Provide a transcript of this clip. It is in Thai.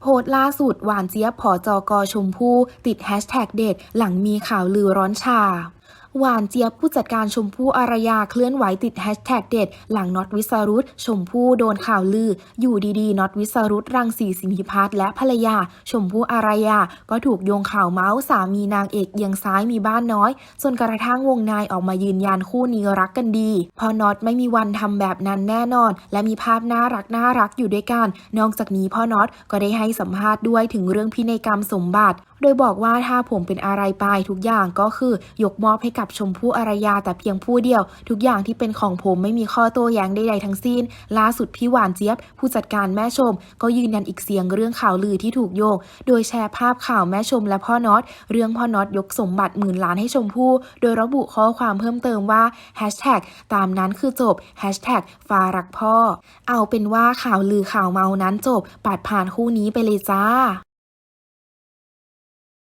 โพสต์ล่าสุดหวานเจี๊ยบผอจอกอชมพู่ติดแฮชแท็กเด็ดหลังมีข่าวลือร้อนชา หวานเจี๊ยบผู้จัดการชมพู่อารยาเคลื่อนไหวติดแฮชแท็กเด็ด หลังน็อตวิสรุตชมพู่โดนข่าวลือ อยู่ดีๆน็อตวิสรุตรังสีสิงหิพัฒน์และภรรยา ชมพู่อารยา ก็ถูกโยงข่าวเมาส์สามีนางเอกเอียงซ้ายมีบ้านน้อย จนกระทั่งวงในออกมายืนยันคู่นี้รักกันดี พอน็อตไม่มีวันทำแบบนั้นแน่นอน และมีภาพน่ารักน่ารักอยู่ด้วยกัน นอกจากนี้พ่อน็อตก็ได้ให้สัมภาษณ์ด้วยถึงเรื่องพินัยกรรมสมบัติโดยบอกว่าถ้าผมเป็นอะไรไปทุกอย่างก็คือยกมอบให้กับชมพู่อารยาแต่เพียงผู้เดียว ทุกอย่างที่เป็นของผมไม่มีข้อโต้แย้งใดๆทั้งสิ้น ล่าสุดพี่หวานเจี๊ยบ ผู้จัดการแม่ชม ก็ยืนยันอีกเสียงเรื่องข่าวลือที่ถูกโยง โดยแชร์ภาพข่าวแม่ชมและพ่อน็อตเรื่องพ่อน็อตยกสมบัติหมื่นล้านให้ชมพู่โดยระบุข้อความเพิ่มเติมว่าแฮชแท็กตามนั้นคือจบแฮชแท็กฟารักพ่อ เอาเป็นว่าข่าวลือข่าวเมานั้นจบปัดผ่านคู่นี้ไปเลยจ้า